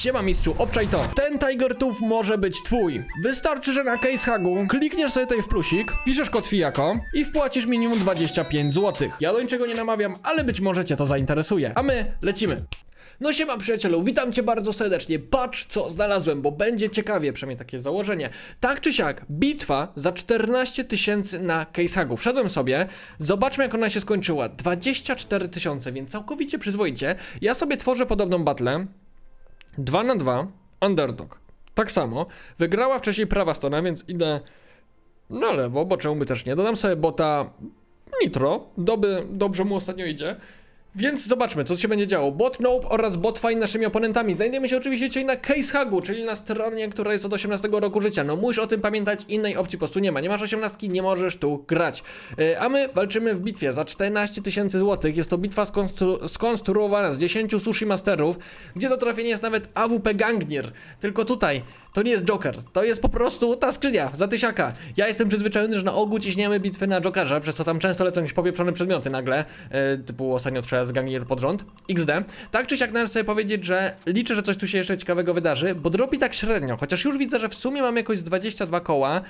Siema mistrzu, obczaj to. Ten Tiger Tooth może być twój. Wystarczy, że na Case Hagu klikniesz sobie tutaj w plusik, piszesz kod FIAKO i wpłacisz minimum 25 zł. Ja do niczego nie namawiam, ale być może cię to zainteresuje. A my lecimy. No siema przyjacielu, witam cię bardzo serdecznie. Patrz co znalazłem, bo będzie ciekawie, przynajmniej takie założenie. Tak czy siak, bitwa za 14 tysięcy na Casehagu. Wszedłem sobie, zobaczmy jak ona się skończyła. 24 tysiące, więc całkowicie przyzwoicie. Ja sobie tworzę podobną battlę. 2 na 2, underdog. Tak samo. Wygrała wcześniej prawa strona, więc idę na lewo, bo czemu by też nie. Dodam sobie bota Nitro, doby, dobrze mu ostatnio idzie. Więc zobaczmy, co się będzie działo. Bot Nope oraz bot Fine naszymi oponentami. Znajdziemy się oczywiście dzisiaj na Case Hagu, czyli na stronie, która jest od 18 roku życia. No musisz o tym pamiętać, innej opcji po prostu nie ma. Nie masz 18, nie możesz tu grać. Yy, a my walczymy w bitwie za 14 tysięcy złotych. Jest to bitwa skonstru skonstruowana z 10 sushi masterów, gdzie to trafienie jest nawet AWP Gangnir. Tylko tutaj to nie jest Joker, to jest po prostu ta skrzynia za tysiaka. Ja jestem przyzwyczajony, że na ogół ciśniemy bitwy na Jokerze, przez co tam często lecą jakieś popieprzone przedmioty nagle, yy, typu ostatnio trzeba z Gangnir pod rząd, XD. Tak czy siak należy sobie powiedzieć, że liczę, że coś tu się jeszcze ciekawego wydarzy, bo dropi tak średnio, chociaż już widzę, że w sumie mam jakoś z 22 koła,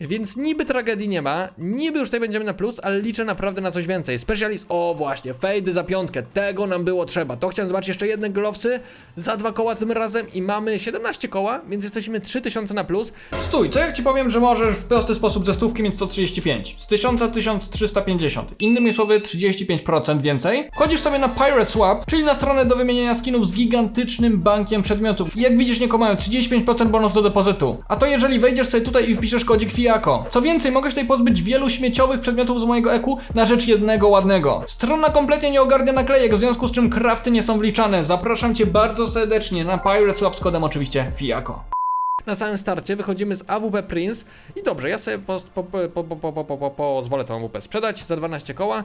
więc niby tragedii nie ma, niby już tutaj będziemy na plus, ale liczę naprawdę na coś więcej. Specialist, o właśnie, fejdy za piątkę, tego nam było trzeba. To chciałem zobaczyć jeszcze jedne glowsy za dwa koła tym razem i mamy 17 koła, więc jesteśmy 3000 na plus. Stój, co jak ci powiem, że możesz w prosty sposób ze stówki mieć 135, z 1000 1350, innymi słowy 35% więcej. Wchodzisz sobie na Pirate Swap, czyli na stronę do wymieniania skinów z gigantycznym bankiem przedmiotów. I jak widzisz, nie mają 35% bonus do depozytu. A to jeżeli wejdziesz sobie tutaj i wpiszesz kodzik Co więcej, mogę się tutaj pozbyć wielu śmieciowych przedmiotów z mojego eku na rzecz jednego ładnego. Strona kompletnie nie ogarnia naklejek, w związku z czym krafty nie są wliczane. Zapraszam cię bardzo serdecznie na Pirate Swap z kodem oczywiście FIAKO. Na samym starcie wychodzimy z AWP Prince i dobrze, ja sobie po, po, po, po, po, po, po, pozwolę tą AWP sprzedać za 12 koła,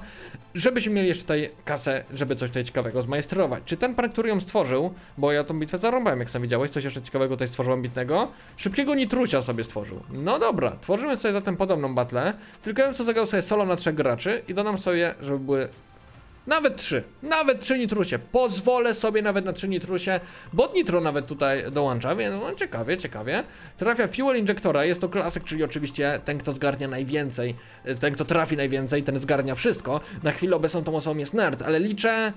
żebyśmy mieli jeszcze tutaj kasę, żeby coś tutaj ciekawego zmajstrować. Czy ten pan, który ją stworzył, bo ja tą bitwę zarąbałem, jak sam widziałeś, coś jeszcze ciekawego tutaj stworzyłem bitnego, szybkiego nitrusia sobie stworzył. No dobra, tworzymy sobie zatem podobną batlę, tylko ja bym co zagrał sobie solo na trzech graczy i dodam sobie, żeby były nawet trzy, nawet trzy nitrusie. Pozwolę sobie nawet na trzy nitrusie. Bot nitro nawet tutaj dołącza, więc no, ciekawie, ciekawie. Trafia fuel injektora, jest to klasyk, czyli oczywiście ten, kto zgarnia najwięcej, ten, kto trafi najwięcej, ten zgarnia wszystko. Na chwilę obecną tą osobą jest nerd, ale liczę.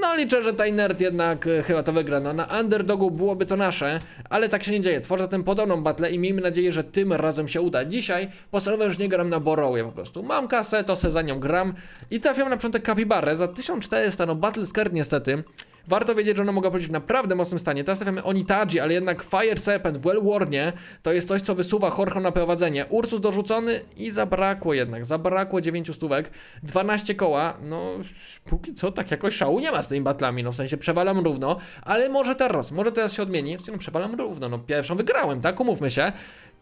No liczę, że taj nerd jednak e, chyba to wygra. No, na underdogu byłoby to nasze, ale tak się nie dzieje. Tworzę zatem podobną battlę i miejmy nadzieję, że tym razem się uda. Dzisiaj postanowiłem, że nie gram na Borrowie po prostu. Mam kasę, to se za nią gram i trafiam na początek Kapibarę za 1400, no Battle Skirt niestety. Warto wiedzieć, że ona mogła być w naprawdę mocnym stanie. Teraz trafiamy Onitaji, ale jednak Fire Serpent w Wellwarnie to jest coś, co wysuwa Horchon na prowadzenie. Ursus dorzucony i zabrakło jednak. Zabrakło 9 stówek. 12 koła. No, póki co tak jakoś szału nie ma z tymi batlami. No, w sensie przewalam równo, ale może teraz, może teraz się odmieni. W sensie, no, przewalam równo. No, pierwszą wygrałem, tak? Umówmy się.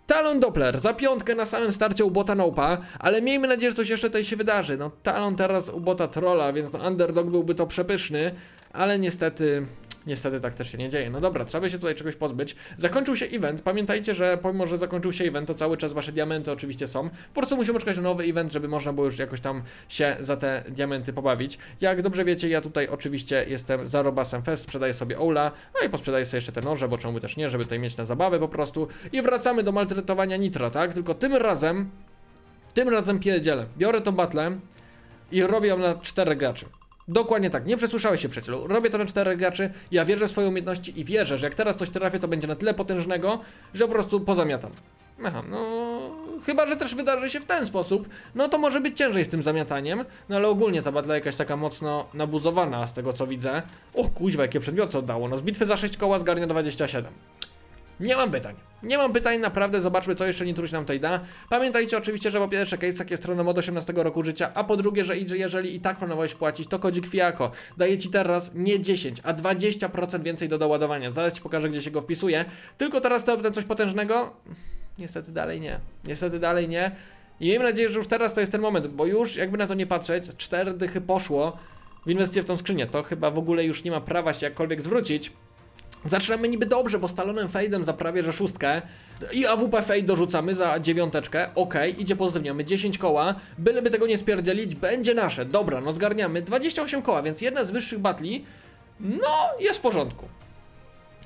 Talon Doppler za piątkę na samym starcie u bota Nopa, ale miejmy nadzieję, że coś jeszcze tutaj się wydarzy. No Talon teraz u bota Trolla, więc no underdog byłby to przepyszny, ale niestety... Niestety tak też się nie dzieje. No dobra, trzeba by się tutaj czegoś pozbyć. Zakończył się event. Pamiętajcie, że pomimo, że zakończył się event, to cały czas wasze diamenty oczywiście są. Po prostu musimy czekać na nowy event, żeby można było już jakoś tam się za te diamenty pobawić. Jak dobrze wiecie, ja tutaj oczywiście jestem za Robasem Fest, sprzedaję sobie Ola, a i posprzedaję sobie jeszcze te noże, bo czemu też nie, żeby tutaj mieć na zabawę po prostu. I wracamy do maltretowania Nitra, tak? Tylko tym razem, tym razem pierdzielę. Biorę tą batlę i robię ją na czterech graczy. Dokładnie tak, nie przesłyszałeś się przyjacielu. Robię to na czterech graczy, ja wierzę w swoje umiejętności i wierzę, że jak teraz coś trafię, to będzie na tyle potężnego, że po prostu pozamiatam. Aha, no chyba, że też wydarzy się w ten sposób, no to może być ciężej z tym zamiataniem, no ale ogólnie ta batla jakaś taka mocno nabuzowana z tego co widzę. Och kuźwa, jakie przedmioty oddało, no z bitwy za 6 koła zgarnia 27. Nie mam pytań. Nie mam pytań, naprawdę zobaczmy, co jeszcze Nitruś nam tutaj da. Pamiętajcie oczywiście, że po pierwsze Case'ak jest stroną od 18 roku życia, a po drugie, że jeżeli i tak planowałeś wpłacić, to kodzik FIAKO daje Ci teraz nie 10, a 20% więcej do doładowania. Zaraz Ci pokażę, gdzie się go wpisuje. Tylko teraz to ten coś potężnego? Niestety dalej nie. Niestety dalej nie. I miejmy nadzieję, że już teraz to jest ten moment, bo już jakby na to nie patrzeć, cztery dychy poszło w inwestycję w tą skrzynię. To chyba w ogóle już nie ma prawa się jakkolwiek zwrócić. Zaczynamy niby dobrze, bo stalonym fejdem za prawie że szóstkę i AWP fade dorzucamy za dziewiąteczkę, okej, idzie pozytywnie, mamy 10 koła, byleby tego nie spierdzielić, będzie nasze, dobra, no zgarniamy, 28 koła, więc jedna z wyższych batli, no jest w porządku.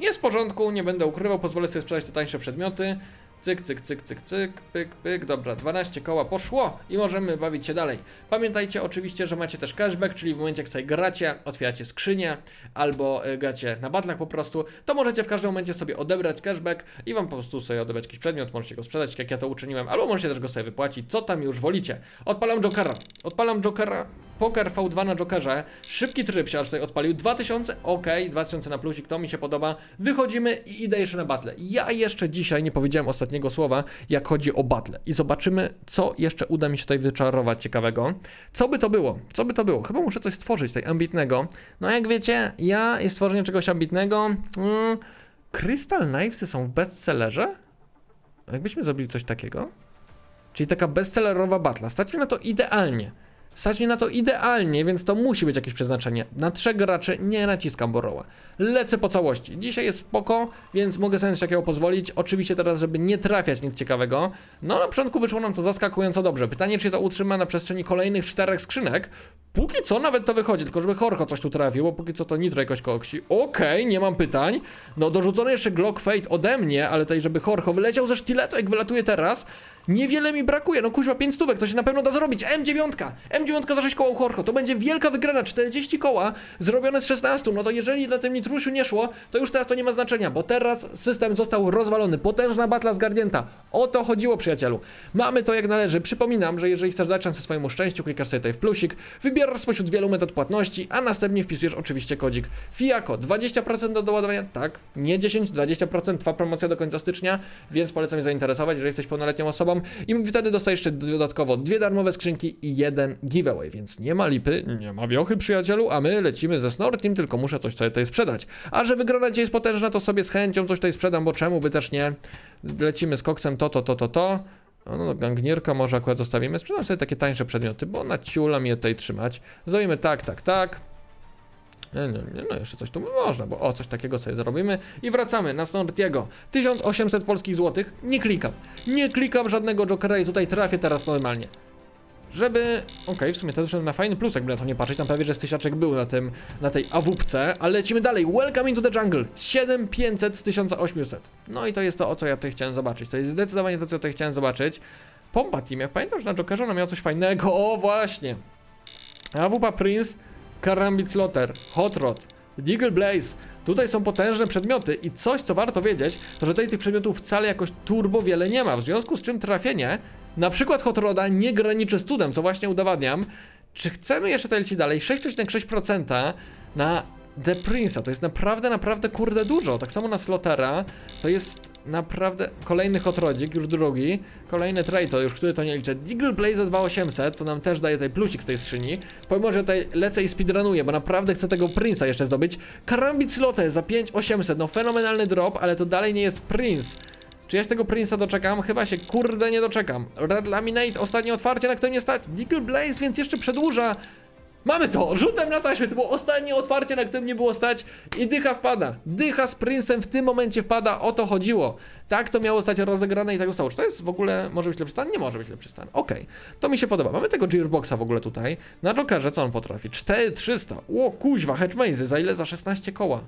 Jest w porządku, nie będę ukrywał, pozwolę sobie sprzedać te tańsze przedmioty. Cyk, cyk, cyk, cyk, cyk, pyk, pyk, dobra, 12 koła poszło i możemy bawić się dalej. Pamiętajcie oczywiście, że macie też cashback, czyli w momencie jak sobie gracie, otwieracie skrzynię albo y, gracie na batlach po prostu, to możecie w każdym momencie sobie odebrać cashback i wam po prostu sobie odebrać jakiś przedmiot, możecie go sprzedać, jak ja to uczyniłem, albo możecie też go sobie wypłacić, co tam już wolicie. Odpalam Jokera, odpalam Jokera, Poker V2 na Jokerze, szybki tryb się aż tutaj odpalił, 2000, ok, 2000 na plusik, to mi się podoba, wychodzimy i idę jeszcze na battle. Ja jeszcze dzisiaj nie powiedziałem ostatniego słowa, jak chodzi o battle i zobaczymy, co jeszcze uda mi się tutaj wyczarować ciekawego. Co by to było? Co by to było? Chyba muszę coś stworzyć tutaj ambitnego. No jak wiecie, ja i stworzenie czegoś ambitnego, mm, Crystal Knivesy są w bestsellerze? Jakbyśmy zrobili coś takiego? Czyli taka bestsellerowa batla. Stać mi na to idealnie. Stać mi na to idealnie, więc to musi być jakieś przeznaczenie. Na trzech graczy nie naciskam Boroła. Lecę po całości. Dzisiaj jest spoko, więc mogę sobie coś takiego pozwolić. Oczywiście teraz, żeby nie trafiać nic ciekawego. No na początku wyszło nam to zaskakująco dobrze. Pytanie, czy to utrzyma na przestrzeni kolejnych czterech skrzynek. Póki co nawet to wychodzi, tylko żeby Horko coś tu trafiło, póki co to Nitro jakoś koksi. Okej, nie mam pytań. No dorzucony jeszcze Glock Fate ode mnie, ale tutaj żeby Horko wyleciał ze sztyletu, jak wylatuje teraz. Niewiele mi brakuje, no kuźwa 5 stówek, to się na pewno da zrobić. M9, M9 za 6 koła u Horko, to będzie wielka wygrana, 40 koła, zrobione z 16, no to jeżeli na tym Nitrusiu nie szło, to już teraz to nie ma znaczenia, bo teraz system został rozwalony, potężna batla zgarnięta. O to chodziło, przyjacielu. Mamy to jak należy. Przypominam, że jeżeli chcesz dać szansę swojemu szczęściu, klikasz sobie tutaj w plusik, wybierasz spośród wielu metod płatności, a następnie wpisujesz oczywiście kodzik FIAKO. 20% do doładowania, tak, nie 10, 20%, trwa promocja do końca stycznia, więc polecam się zainteresować, jeżeli jesteś pełnoletnią osobą i wtedy dostajesz jeszcze dodatkowo dwie darmowe skrzynki i jeden giveaway, więc nie ma lipy, nie ma wiochy przyjacielu, a my lecimy ze Snortim, tylko muszę coś sobie tutaj sprzedać. A że wygrana dzisiaj jest potężna, to sobie z chęcią coś tutaj sprzedam, bo czemu by też nie? Lecimy z koksem to, to, to, to, to. No, no, gangnierka może akurat zostawimy. Sprzedam sobie takie tańsze przedmioty, bo na ciula mnie tutaj trzymać. Zrobimy tak, tak, tak. Nie, no jeszcze coś tu można, bo o, coś takiego sobie zrobimy i wracamy na Snortiego. 1800 polskich złotych, nie klikam. Nie klikam żadnego Jokera i tutaj trafię teraz normalnie. Żeby, okej, w sumie to jest na fajny plus, jakby na to nie patrzeć, tam prawie, że tysiaczek był na tym, na tej AWP-ce, ale lecimy dalej, welcome into the jungle, 7500 z 1800. No i to jest to, o co ja tutaj chciałem zobaczyć, to jest zdecydowanie to, co ja tutaj chciałem zobaczyć. Pompa Team, jak pamiętasz, na Jokerze ona miała coś fajnego, o właśnie. AWP Prince, Karambit Slotter, Hot Rod, Deagle Blaze. Tutaj są potężne przedmioty i coś, co warto wiedzieć, to że tutaj tych przedmiotów wcale jakoś turbo wiele nie ma, w związku z czym trafienie, na przykład Hot Roda nie graniczy z cudem, co właśnie udowadniam. Czy chcemy jeszcze tutaj lecieć dalej? 6,6% na The Prince'a, to jest naprawdę, naprawdę kurde dużo. Tak samo na Slotera, to jest naprawdę kolejny Hot Rodzik, już drugi. Kolejny trade, to już który to nie liczę. Deagle Blaze 2800, to nam też daje tutaj plusik z tej skrzyni. Pomimo, że tutaj lecę i speedrunuję, bo naprawdę chcę tego Prince'a jeszcze zdobyć. Karambit Slotę za 5800, no fenomenalny drop, ale to dalej nie jest Prince. Czy ja się tego Prince'a doczekam? Chyba się kurde nie doczekam. Red Laminate, ostatnie otwarcie, na które nie stać. Deagle Blaze, więc jeszcze przedłuża. Mamy to! Rzutem na taśmę, to było ostatnie otwarcie, na którym nie było stać i dycha wpada. Dycha z Princem w tym momencie wpada, o to chodziło. Tak to miało zostać rozegrane i tak zostało. Czy to jest w ogóle, może być lepszy stan? Nie może być lepszy stan. Okej, to mi się podoba. Mamy tego Gearboxa w ogóle tutaj. Na Jokerze co on potrafi? 4300. O kuźwa, Hedge Maze, za ile? Za 16 koła.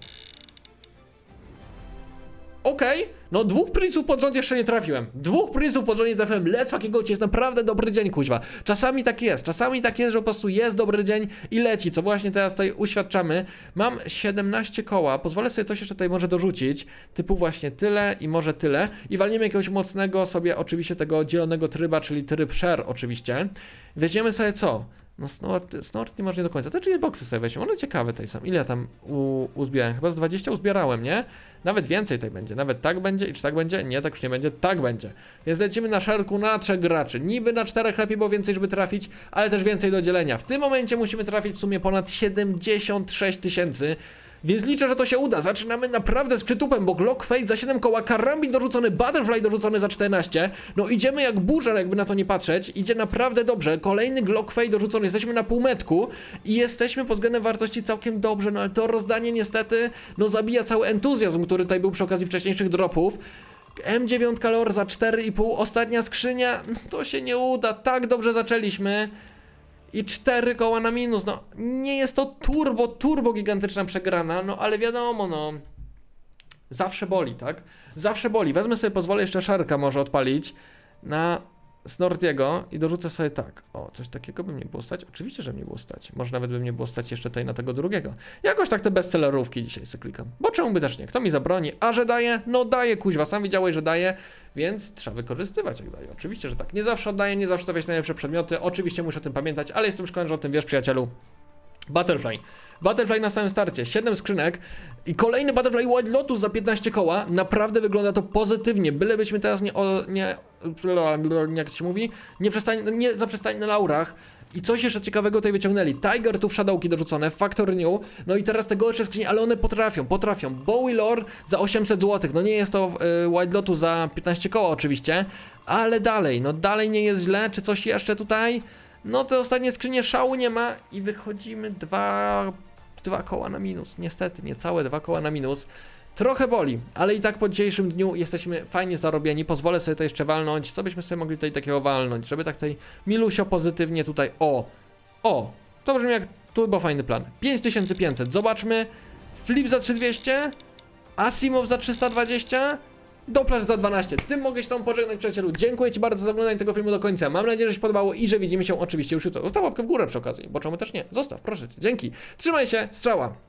Okej, no dwóch princów pod rząd jeszcze nie trafiłem. Dwóch princów pod rząd nie trafiłem. Let's fucking go, jest naprawdę dobry dzień, kuźwa. Czasami tak jest, czasami tak jest, że po prostu jest dobry dzień i leci, co właśnie teraz tutaj uświadczamy. Mam 17 koła, pozwolę sobie coś jeszcze tutaj może dorzucić, typu właśnie tyle i może tyle. I walniemy jakiegoś mocnego sobie oczywiście tego dzielonego tryba, czyli tryb share oczywiście. Weźmiemy sobie co? No snort, snort nie może nie do końca. Te boxy sobie weźmiemy, one ciekawe tutaj są. Ile ja tam u, uzbierałem? Chyba z 20 uzbierałem, nie? Nawet więcej tutaj będzie. Nawet tak będzie i czy tak będzie? Nie, tak już nie będzie. Tak będzie. Więc lecimy na szerku na trzech graczy. Niby na czterech lepiej było więcej, żeby trafić, ale też więcej do dzielenia. W tym momencie musimy trafić w sumie ponad 76 tysięcy. Więc liczę, że to się uda. Zaczynamy naprawdę z przytupem, bo Glock Fate za 7 koła, Karambit dorzucony, Butterfly dorzucony za 14. No idziemy jak burza, jakby na to nie patrzeć. Idzie naprawdę dobrze. Kolejny Glock Fate dorzucony, jesteśmy na półmetku i jesteśmy pod względem wartości całkiem dobrze, no ale to rozdanie niestety, no zabija cały entuzjazm, który tutaj był przy okazji wcześniejszych dropów. M9 Lore za 4,5, ostatnia skrzynia, no to się nie uda, tak dobrze zaczęliśmy i 4 koła na minus. No, nie jest to turbo, turbo gigantyczna przegrana, no ale wiadomo, no. zawsze boli, tak? Zawsze boli. Wezmę sobie, pozwolę jeszcze szarka może odpalić na Snortiego i dorzucę sobie tak. O, coś takiego by mnie było stać? Oczywiście, że mnie było stać. Może nawet by mnie było stać jeszcze tutaj na tego drugiego. Jakoś tak te bestsellerówki dzisiaj sobie klikam. Bo czemu by też nie? Kto mi zabroni? A że daje? No daje, kuźwa. Sam widziałeś, że daje, więc trzeba wykorzystywać jak daje. Oczywiście, że tak. Nie zawsze oddaję, nie zawsze stawiać najlepsze przedmioty. Oczywiście muszę o tym pamiętać, ale jestem przekonany, że o tym wiesz, przyjacielu. Butterfly. Butterfly na samym starcie, 7 skrzynek i kolejny Butterfly White Lotus za 15 koła. Naprawdę wygląda to pozytywnie. Bylebyśmy teraz nie, o, nie, jak się mówi, nie, przestań, nie zaprzestali na laurach. I coś jeszcze ciekawego tutaj wyciągnęli. Tiger tu w Shadowki dorzucone, Factor New. No i teraz te gorsze skrzynie, ale one potrafią, potrafią. Bowie Lore za 800 zł. No nie jest to y, White Lotus za 15 koła oczywiście, ale dalej, no dalej nie jest źle. Czy coś jeszcze tutaj? No te ostatnie skrzynie szału nie ma i wychodzimy dwa, dwa koła na minus. Niestety, niecałe dwa koła na minus. Trochę boli, ale i tak po dzisiejszym dniu jesteśmy fajnie zarobieni. Pozwolę sobie to jeszcze walnąć. Co byśmy sobie mogli tutaj takiego walnąć, żeby tak tutaj milusio pozytywnie tutaj, o, o, to brzmi jak turbo fajny plan. 5500, zobaczmy, flip za 3200, Asimov za 320, Doppler za 12. Tym mogę się tam pożegnać, przyjacielu. Dziękuję Ci bardzo za oglądanie tego filmu do końca. Mam nadzieję, że się podobało i że widzimy się oczywiście już jutro. Zostaw łapkę w górę przy okazji, bo czemu też nie? Zostaw, proszę Cię. Dzięki. Trzymaj się, strzała.